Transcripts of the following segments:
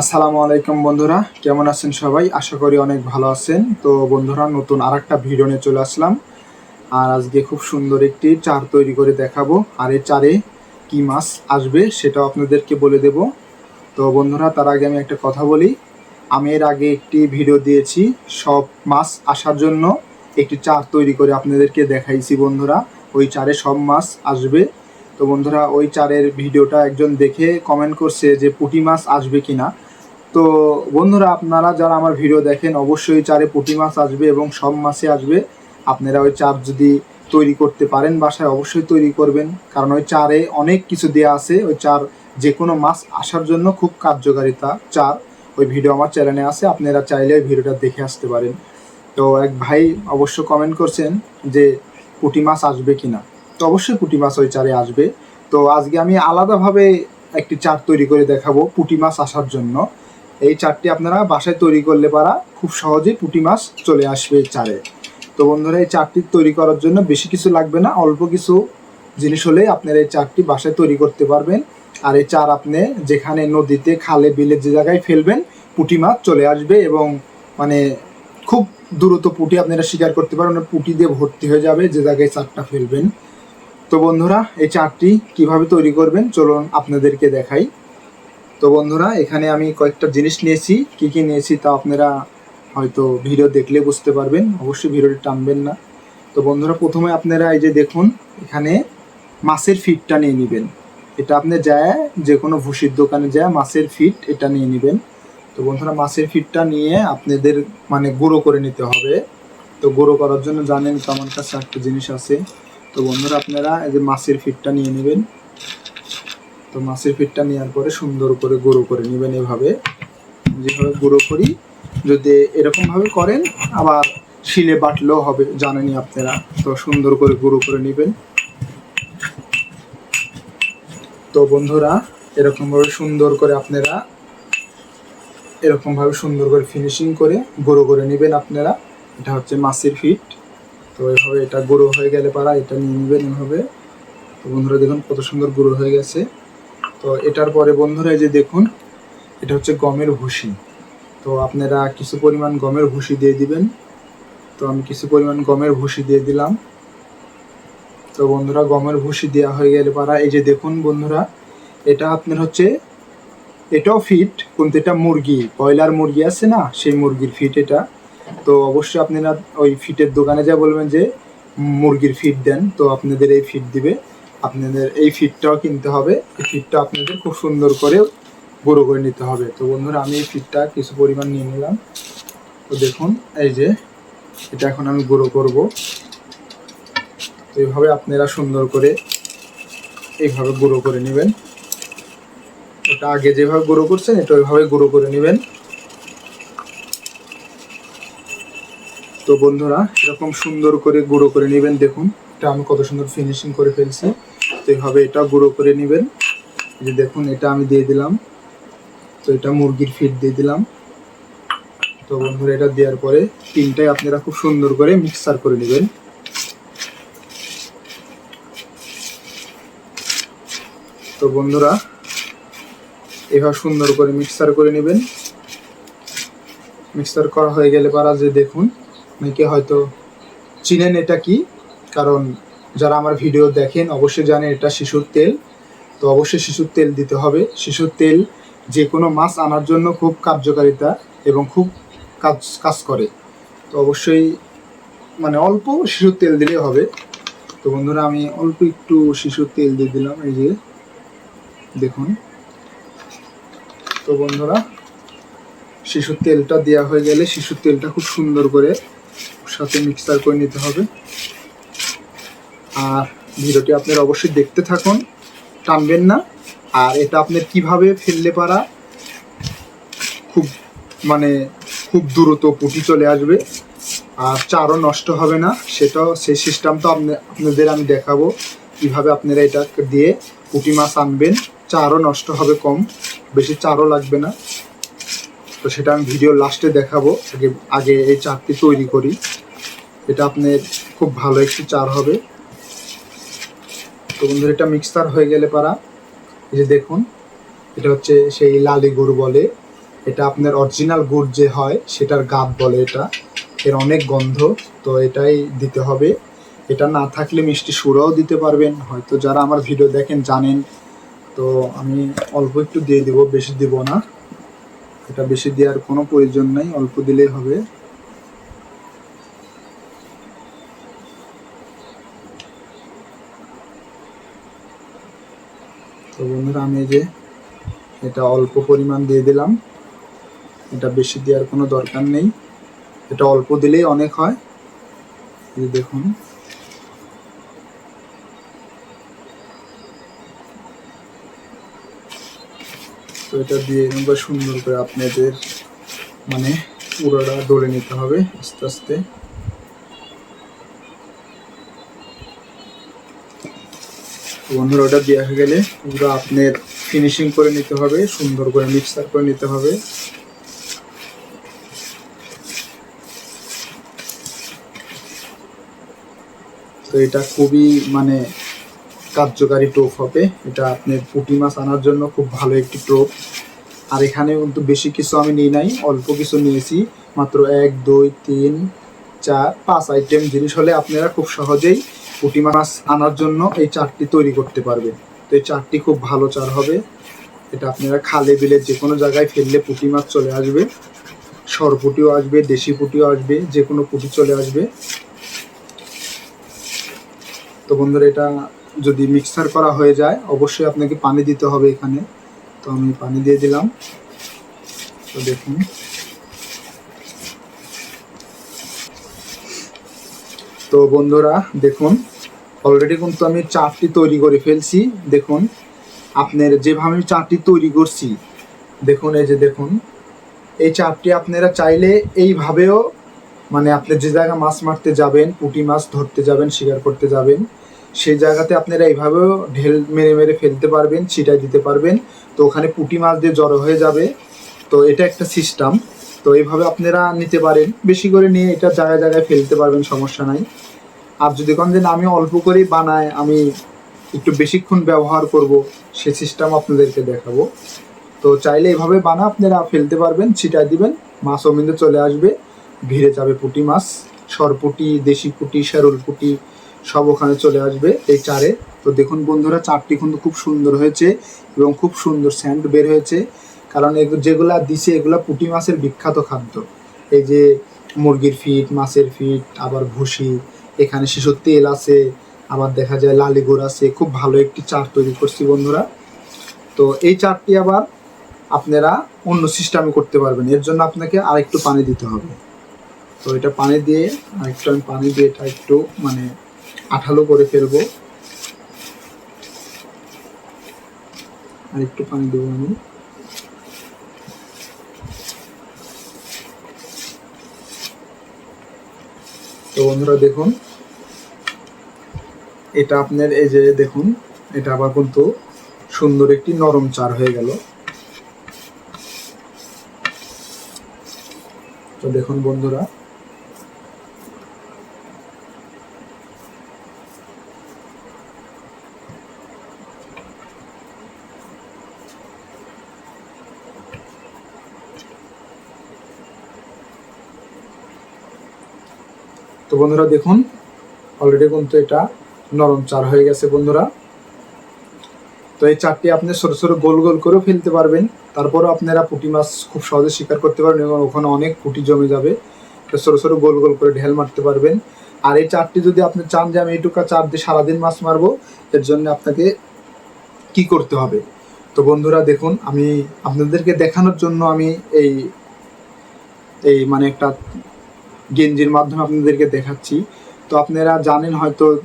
আসসালামু আলাইকুম বন্ধুরা, কেমন আছেন সবাই? আশা করি অনেক ভালো আছেন। তো বন্ধুরা, নতুন আর একটা ভিডিও নিয়ে চলে আসলাম। আর আজকে খুব সুন্দর একটি চার তৈরি করে দেখাবো। আর এই চারে কী মাছ আসবে সেটাও আপনাদেরকে বলে দেব। তো বন্ধুরা, তার আগে আমি একটা কথা বলি। আমি এর আগে একটি ভিডিও দিয়েছি সব মাছ আসার জন্য। একটি চার তৈরি করে আপনাদেরকে দেখাইছি বন্ধুরা। ওই চারে সব মাছ আসবে। তো বন্ধুরা, ওই চারের ভিডিওটা একজন দেখে কমেন্ট করছে যে পুঁটি মাছ আসবে কিনা। তো বন্ধুরা, আপনারা যারা আমার ভিডিও দেখেন, অবশ্যই চারে পুঁটি মাছ আসবে এবং সব মাছে আসবে। আপনারা ওই চার যদি তৈরি করতে পারেন বাসায়, অবশ্যই তৈরি করবেন। কারণ ওই চারে অনেক কিছু দেওয়া আছে। ওই চার যে কোনো মাছ আসার জন্য খুব কার্যকারিতা চার। ওই ভিডিও আমার চ্যানেলে আছে, আপনারা চাইলে ওই ভিডিওটা দেখে আসতে পারেন। তো এক ভাই অবশ্য কমেন্ট করছেন যে, পুঁটি মাছ আসবে কি না তো অবশ্যই পুঁটি মাছ ওই চারে আসবে। তো আজকে আমি আলাদাভাবে একটি চার তৈরি করে দেখাবো পুঁটি মাছ আসার জন্য। এই চারটি আপনারা বাসায় তৈরি করলে পারা খুব সহজেই পুঁটি মাছ চলে আসবে চারে। তো বন্ধুরা, এই চারটি তৈরি করার জন্য বেশি কিছু লাগবে না, অল্প কিছু জিনিস হলে আপনারা এই চারটি বাসায় তৈরি করতে পারবেন। আর এই চার আপনি যেখানে নদীতে, খালে, বিলে যে জায়গায় ফেলবেন, পুঁটি মাছ চলে আসবে এবং মানে খুব দ্রুত পুঁটি আপনারা শিকার করতে পারবেন মানে পুঁটি দিয়ে ভর্তি হয়ে যাবে যে জায়গায় চারটা ফেলবেন। তো বন্ধুরা, এই চারটি কীভাবে তৈরি করবেন, চলুন আপনাদেরকে দেখাই। তো বন্ধুরা, এখানে আমি কয়েকটা জিনিস নিয়েছি। কি কি নিয়েছি তা আপনারা হয়তো ভিডিও দেখলে বুঝতে পারবেন। অবশ্যই ভিডিওটি টানবেন না। তো বন্ধুরা, প্রথমে আপনারা এই যে দেখুন, এখানে মাছের ফিটটা নিয়ে নেবেন। এটা আপনি যায় যে কোনো ভুসির দোকানে যায়, মাছের ফিট এটা নিয়ে নেবেন। তো বন্ধুরা, মাছের ফিটটা নিয়ে আপনাদের মানে গুঁড়ো করে নিতে হবে। তো গুঁড়ো করার জন্য জানেন তো আমার কাছে একটা জিনিস আছে। তো বন্ধুরা, আপনারা এই যে মাছের ফিটটা নিয়ে নেবেন। তো মাছের ফিটটা নেওয়ার পরে সুন্দর করে গুঁড়ো করে নেবেন এভাবে। যেভাবে গুঁড়ো করি, যদি এরকমভাবে করেন, আবার শিলে বাটলেও হবে, জানেনই আপনারা। তো সুন্দর করে গুঁড়ো করে নেবেন। তো বন্ধুরা, এরকমভাবে সুন্দর করে আপনারা, এরকমভাবে সুন্দর করে ফিনিশিং করে গুঁড়ো করে নেবেন আপনারা। এটা হচ্ছে মাছের ফিট তো এভাবে এটা গুঁড়ো হয়ে গেলে পারা এটা নিয়ে নেবেন এভাবে। তো বন্ধুরা, দেখুন কত সুন্দর গুঁড়ো হয়ে গেছে। তো এটার পরে বন্ধুরা এই যে দেখুন, এটা হচ্ছে গমের ভুসি। তো আপনারা কিছু পরিমাণ গমের ভুসি দিয়ে দিবেন। তো আমি কিছু পরিমাণ গমের ভুসি দিয়ে দিলাম। তো বন্ধুরা, গমের ভুসি দেওয়া হয়ে গেলে পারা, এই যে দেখুন বন্ধুরা, এটা আপনার হচ্ছে, এটাও ফিট কিন্তু এটা মুরগি, ব্রয়লার মুরগি আছে না, সেই মুরগির ফিট এটা। তো অবশ্যই আপনারা ওই ফিটের দোকানে যা বলবেন যে মুরগির ফিট দেন, তো আপনাদের এই ফিট দিবে। আপনাদের এই ফিটটাও কিনতে হবে। এই ফিটটা আপনাদের খুব সুন্দর করে গুঁড়ো করে নিতে হবে। তো বন্ধুরা, আমি এই ফিটটা কিছু পরিমাণ নিয়ে নিলাম। তো দেখুন, এই যে এটা এখন আমি গুঁড়ো করব। তো এইভাবে আপনারা সুন্দর করে এইভাবে গুঁড়ো করে নেবেন। ওটা আগে যেভাবে গুঁড়ো করছেন, এটা ওইভাবে গুঁড়ো করে নেবেন। তো বন্ধুরা, এরকম সুন্দর করে গুঁড়ো করে নেবেন। দেখুন, এটা আমি কত সুন্দর ফিনিশিং করে ফেলছি। তো এইভাবে এটা গুঁড়ো করে নেবেন। যে দেখুন, এটা আমি দিয়ে দিলাম। তো এটা মুরগির ফিট দিয়ে দিলাম। তো বন্ধুরা, এটা দেওয়ার পরে তিনটাই আপনারা খুব সুন্দর করে মিক্সার করে নেবেন। তো বন্ধুরা, এভাবে সুন্দর করে মিক্সার করে নেবেন। মিক্সার করা হয়ে গেলে পারা যে দেখুন, অনেকে হয়তো চিনেন এটা কি? কারণ যারা আমার ভিডিও দেখেন, অবশ্যই জানেন এটা শিশুর তেল। তো অবশ্যই শিশুর তেল দিতে হবে। শিশুর তেল যে কোনো মাছ আনার জন্য খুব কার্যকারিতা এবং খুব কাজ কাজ করে। তো অবশ্যই মানে অল্প শিশুর তেল দিলেই হবে। তো বন্ধুরা, আমি অল্প একটু শিশুর তেল দিয়ে দিলাম, এই যে দেখুন। তো বন্ধুরা, শিশুর তেলটা দেওয়া হয়ে গেলে শিশুর তেলটা খুব সুন্দর করে সাথে মিক্সার করে নিতে হবে। আর ভিডিওটি আপনারা অবশ্যই দেখতে থাকুন, টানবেন না। আর এটা আপনার কীভাবে ফেললে পারা, খুব মানে খুব দ্রুত পুঁটি চলে আসবে, আর চারও নষ্ট হবে না। সেটাও, সেই সিস্টেমটা আপনাদের আমি দেখাবো, কীভাবে আপনারা এটা দিয়ে পুঁটি মাছ আনবেন। চারও নষ্ট হবে কম, বেশি চারও লাগবে না। তো সেটা আমি ভিডিও লাস্টে দেখাবো, আগে আগে এই চারটি তৈরি করি। এটা আপনার খুব ভালো একটি চার হবে। তো বন্ধুরা, এটা মিক্সার হয়ে গেলে পারা। এই যে দেখুন, এটা হচ্ছে সেই লালি গরু বলে। এটা আপনার অরিজিনাল গুড় যে হয়, সেটার গাব বলে এটা। এর অনেক গন্ধ, তো এটাই দিতে হবে। এটা না থাকলে মিষ্টি সুরাও দিতে পারবেন। হয়তো যারা আমার ভিডিও দেখেন, জানেন। তো আমি অল্প একটু দিয়ে দিব, বেশি দিব না। এটা বেশি দেওয়ার কোনো প্রয়োজন নাই, অল্প দিলেই হবে। বন্ধুরা, আমি যে এটা অল্প পরিমাণ দিয়ে দিলাম। এটা বেশি দেওয়ার কোনো দরকার নেই। এটা অল্প দিলেই অনেক হয়। দেখুন। তো এটা দিয়ে সুন্দর করে আপনাদের মানে পুরোটা ডলে নিতে হবে আস্তে আস্তে। বন্ধুরা ওটা দেওয়া হয়ে গেলে পুরো আপনার ফিনিশিং করে নিতে হবে, সুন্দর করে মিক্সার করে নিতে হবে। তো এটা খুবই মানে কার্যকারী টোপ হবে। এটা আপনার পুঁটি মাছ আনার জন্য খুব ভালো একটি টোপ। আর এখানে কিন্তু বেশি কিছু আমি নিই নাই, অল্প কিছু নিয়েছি। মাত্র এক, দুই, তিন, চার, পাঁচ আইটেম জিনিস হলে আপনারা খুব সহজেই পুঁটি মাছ আনার জন্য এই চারটি তৈরি করতে পারবেন তো এই চারটি খুব ভালো চার হবে। এটা আপনারা খালে বিলে যে কোনো জায়গায় ফেললে পুঁটি মাছ চলে আসবে। সরপুটিও আসবে, দেশি পুঁটিও আসবে যে কোনো পুঁটি চলে আসবে। তো বন্ধুরা, এটা যদি মিক্সার করা হয়ে যায়, অবশ্যই আপনাকে পানি দিতে হবে এখানে। তো আমি পানি দিয়ে দিলাম। তো দেখুন। তো বন্ধুরা, দেখুন অলরেডি কিন্তু আমি চারটি তৈরি করে ফেলছি, দেখুন, আপনার যেভাবে আমি চারটি তৈরি করছি, দেখুন, এই যে দেখুন, এই চারটি আপনারা চাইলে এইভাবেও মানে আপনি যে জায়গায় মাছ মারতে যাবেন, পুঁটি মাছ ধরতে যাবেন, শিকার করতে যাবেন, সেই জায়গাতে আপনারা এইভাবেও ঢেল মেরে মেরে ফেলতে পারবেন, ছিটাই দিতে পারবেন, তো ওখানে পুঁটি মাছ দিয়ে জড়ো হয়ে যাবে, তো এটা একটা সিস্টেম তো এইভাবে আপনারা নিতে পারেন। বেশি করে নিয়ে এটা জায়গায় জায়গায় ফেলতে পারবেন, সমস্যা নাই। আর যদি কোন দিন আমি অল্প করেই বানাই আমি একটু বেশিক্ষণ ব্যবহার করব, সে সিস্টেম আপনাদেরকে দেখাবো। তো চাইলে এইভাবে বানা, আপনারা ফেলতে পারবেন ছিটাই দিবেন, মাছ অমিন্দে চলে আসবে, ভিড়ে যাবে পুঁটি মাছ, সরপুটি, দেশি পুঁটি শেরুল পুঁটি, সব ওখানে চলে আসবে এই চারে। তো দেখুন বন্ধুরা, চারটি কিন্তু খুব সুন্দর হয়েছে এবং খুব সুন্দর স্যান্ড বের হয়েছে। কারণ যেগুলা দিছে এগুলা পুঁটি মাছের বিখ্যাত খাদ্য। এই যে মুরগির ফিট, মাছের ফিট, আবার ভুসি, এখানে শিশুর তেল আছে, আবার দেখা যায় লালি গুড় আছে, খুব ভালো একটি চার তৈরি করছি বন্ধুরা। তো এই চারটি আবার আপনারা অন্য সিস্টেমে করতে পারবেন, এর জন্য আপনাকে আরেকটু পানি দিতে হবে। তো এটা পানি দিয়ে আরেকটু আমি পানি দিয়ে এটা একটু মানে আঠালো করে ফেলব। আর একটু পানি দেবো আমি। তো বন্ধুরা দেখুন, এটা আপনার এই যে দেখুন, এটা আবার কিন্তু সুন্দর একটি নরম চার হয়ে গেল। তো দেখুন বন্ধুরা বন্ধুরা দেখুন অলরেডি কিন্তু এটা নরম চার হয়ে গেছে বন্ধুরা। তো এই চারটি আপনি ছোট ছোট গোল গোল করেও ফেলতে পারবেন। তারপরেও আপনারা পুঁটি মাছ খুব সহজে শিকার করতে পারবেন এবং ওখানে অনেক পুঁটি জমে যাবে। তো ছোট ছোট গোল গোল করে ঢেল মারতে পারবেন। আর এই চারটি যদি আপনি চান যে আমি এইটুকা চার দিয়ে সারাদিন মাছ মারবো, এর জন্য আপনাকে কি করতে হবে? তো বন্ধুরা দেখুন, আমি আপনাদেরকে দেখানোর জন্য আমি এই এই মানে একটা গেঞ্জির মাধ্যমে আপনাদেরকে দেখাচ্ছি। তো আপনারা জানেন হয়তো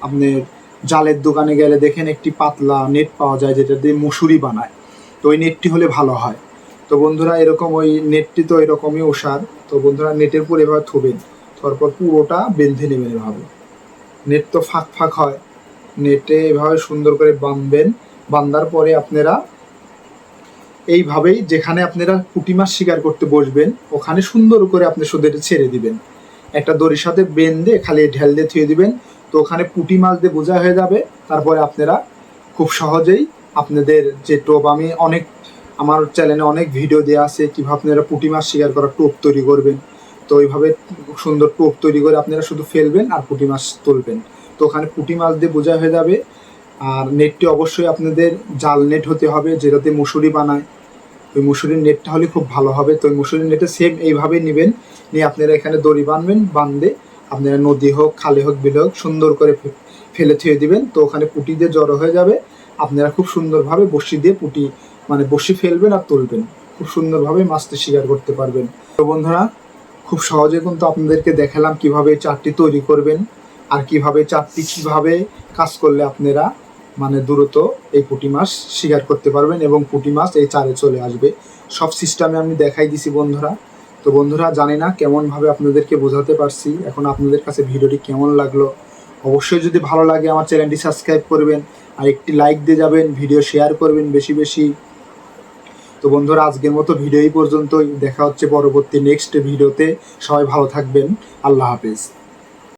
আপনি জালের দোকানে গেলে দেখেন একটি পাতলা নেট পাওয়া যায় যেটা দিয়ে মুসুরি বানায়। তো ওই নেটটি হলে ভালো হয়। তো বন্ধুরা, এরকম ওই নেটটি তো এরকমই ওষার। তো বন্ধুরা, নেটের উপর এভাবে থবেন। তারপর পুরোটা বেঁধে নেবেন এভাবে। নেট তো ফাঁক ফাঁক হয়। নেটে এভাবে সুন্দর করে বাঁধবেন। বাঁধার পরে আপনারা এইভাবেই যেখানে আপনারা পুঁটি মাছ শিকার করতে বসবেন, ওখানে সুন্দর করে আপনি এটা ছেড়ে দিবেন। একটা দড়ির সাথে বেঁধে খালি ঢেল দিয়ে থুয়ে দিবেন, তো ওখানে পুঁটি মাছ দিয়ে বোঝা হয়ে যাবে। তারপরে আপনারা খুব সহজেই আপনাদের যে টোপ, আমি অনেক, আমার চ্যানেলে অনেক ভিডিও দেওয়া আছে কীভাবে আপনারা পুঁটি মাছ শিকার করার টোপ তৈরি করবেন। তো ওইভাবে সুন্দর টোপ তৈরি করে আপনারা শুধু ফেলবেন আর পুঁটি মাছ তুলবেন। তো ওখানে পুঁটি মাছ দিয়ে বোঝা হয়ে যাবে। আর নেটটি অবশ্যই আপনাদের জাল নেট হতে হবে, যেটাতে মুসুরি বানায়। ওই মুসুরির নেটটা হলে খুব ভালো হবে। তো ওই মুসুরির নেটে সেম এইভাবে নেবেন। নিয়ে আপনারা এখানে দড়ি বাঁধবেন বাঁধে আপনারা নদী হোক, খালে হোক, বিলে হোক, সুন্দর করে ফেলে থুয়ে দিবেন। তো ওখানে পুঁটি দিয়ে জড়ো হয়ে যাবে। আপনারা খুব সুন্দরভাবে বসি দিয়ে পুঁটি মানে বসি ফেলবেন আর তুলবেন। খুব সুন্দরভাবে মাছটি শিকার করতে পারবেন। তো বন্ধুরা, খুব সহজে কিন্তু আপনাদেরকে দেখালাম কীভাবে চারটি তৈরি করবেন আর কীভাবে চারটি কীভাবে কাজ করলে আপনারা মানে দ্রুত এই পুঁটি মাছ শিকার করতে পারবেন এবং পুঁটি মাছ এই চারে চলে আসবে। সব সিস্টেমে আমি দেখাই দিছি বন্ধুরা। তো বন্ধুরা জানি না কেমনভাবে আপনাদেরকে বোঝাতে পারছি। এখন আপনাদের কাছে ভিডিওটি কেমন লাগল? অবশ্যই যদি ভালো লাগে আমার চ্যানেলটি সাবস্ক্রাইব করবেন, আর একটি লাইক দিয়ে যাবেন, ভিডিও শেয়ার করবেন বেশি বেশি। তো বন্ধুরা আজকের মতো ভিডিও এই পর্যন্তই। দেখা হচ্ছে পরবর্তী নেক্সট ভিডিওতে। সবাই ভালো থাকবেন। আল্লাহ হাফেজ।